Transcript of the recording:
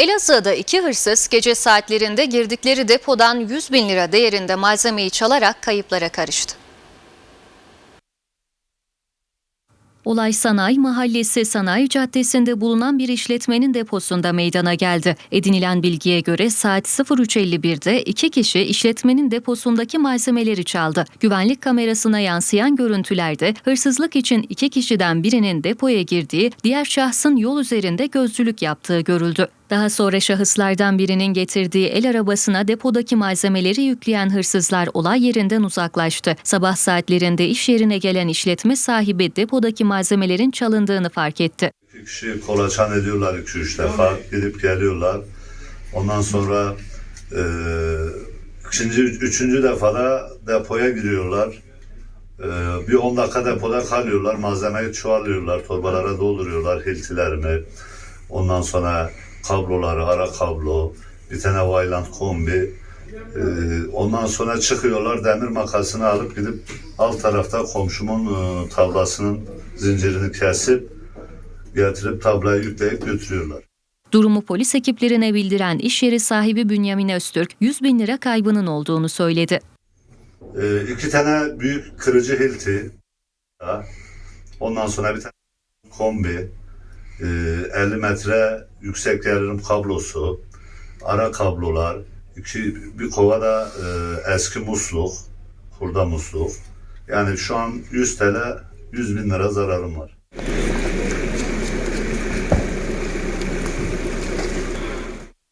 Elazığ'da iki hırsız gece saatlerinde girdikleri depodan 100 bin lira değerinde malzemeyi çalarak kayıplara karıştı. Olay Sanayi Mahallesi Sanayi Caddesi'nde bulunan bir işletmenin deposunda meydana geldi. Edinilen bilgiye göre saat 03.51'de iki kişi işletmenin deposundaki malzemeleri çaldı. Güvenlik kamerasına yansıyan görüntülerde hırsızlık için iki kişiden birinin depoya girdiği, diğer şahsın yol üzerinde gözcülük yaptığı görüldü. Daha sonra şahıslardan birinin getirdiği el arabasına depodaki malzemeleri yükleyen hırsızlar olay yerinden uzaklaştı. Sabah saatlerinde iş yerine gelen işletme sahibi depodaki malzemelerin çalındığını fark etti. İki kişi kolaçan ediyorlar iki üç defa. Gidip geliyorlar. Ondan sonra e, ikinci, üçüncü defada depoya giriyorlar. E, bir 10 dakika depoda kalıyorlar. Malzemeyi çuvalıyorlar. Torbalara dolduruyorlar. Hiltilerini. Ondan sonra kabloları, ara kablo, bir tane Vayland kombi. E, ondan sonra çıkıyorlar. Demir makasını alıp gidip alt tarafta komşumun e, tablasının zincirini kesip getirip tablayı yükleyip götürüyorlar. Durumu polis ekiplerine bildiren iş yeri sahibi Bünyamin Öztürk 100 bin lira kaybının olduğunu söyledi. Ee, iki tane büyük kırıcı hilti, ondan sonra bir tane kombi, e, 50 metre yüksek gerilim kablosu, ara kablolar, iki, bir kova da e, eski musluk, hurda musluk. Yani şu an 100 TL 100 bin lira zararım var.